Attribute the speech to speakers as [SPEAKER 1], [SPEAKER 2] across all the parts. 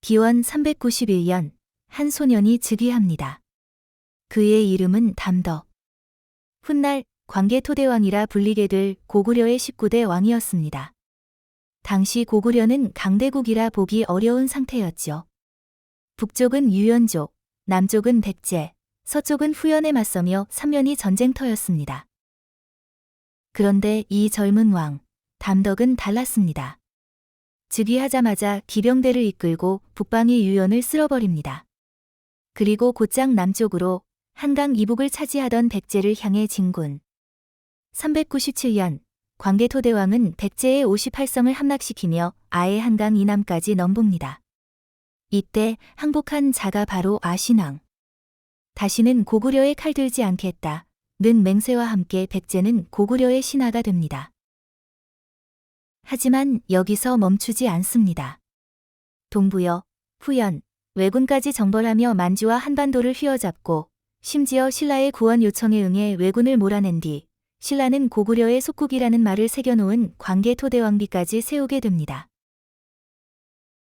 [SPEAKER 1] 기원 391년 한 소년이 즉위합니다. 그의 이름은 담덕. 훗날 광개 토대왕이라 불리게 될 고구려의 19대 왕이었습니다. 당시 고구려는 강대국이라 보기 어려운 상태였죠. 북쪽은 유연족, 남쪽은 백제, 서쪽은 후연에 맞서며 삼면이 전쟁터였습니다. 그런데 이 젊은 왕, 담덕은 달랐습니다. 즉위하자마자 기병대를 이끌고 북방의 유연을 쓸어버립니다. 그리고 곧장 남쪽으로 한강 이북을 차지하던 백제를 향해 진군. 397년 광개토대왕은 백제의 58성을 함락시키며 아예 한강 이남까지 넘봅니다. 이때 항복한 자가 바로 아신왕. 다시는 고구려에 칼들지 않겠다. 는 맹세와 함께 백제는 고구려의 신하가 됩니다. 하지만 여기서 멈추지 않습니다. 동부여, 후연, 왜군까지 정벌하며 만주와 한반도를 휘어잡고 심지어 신라의 구원 요청에 응해 왜군을 몰아낸 뒤 신라는 고구려의 속국이라는 말을 새겨놓은 광개 토대왕비까지 세우게 됩니다.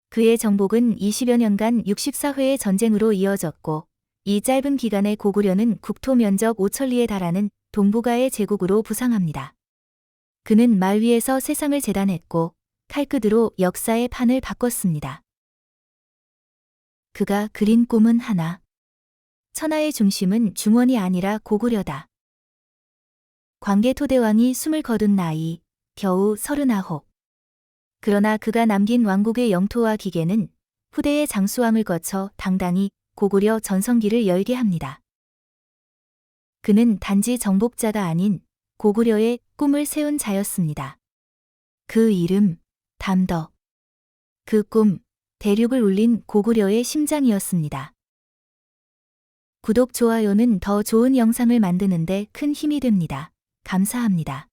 [SPEAKER 1] 그의 정복은 20여 년간 64회의 전쟁으로 이어졌고 이 짧은 기간에 고구려는 국토 면적 5천리에 달하는 동북아의 제국으로 부상합니다. 그는 말 위에서 세상을 재단했고 칼끝으로 역사의 판을 바꿨습니다. 그가 그린 꿈은 하나. 천하의 중심은 중원이 아니라 고구려다. 광개 토대왕이 숨을 거둔 나이 겨우 서른아홉. 그러나 그가 남긴 왕국의 영토와 기계는 후대의 장수왕을 거쳐 당당히 고구려 전성기를 열게 합니다. 그는 단지 정복자가 아닌 고구려의 꿈을 세운 자였습니다. 그 이름, 담덕. 그 꿈, 대륙을 울린 고구려의 심장이었습니다. 구독, 좋아요는 더 좋은 영상을 만드는데 큰 힘이 됩니다. 감사합니다.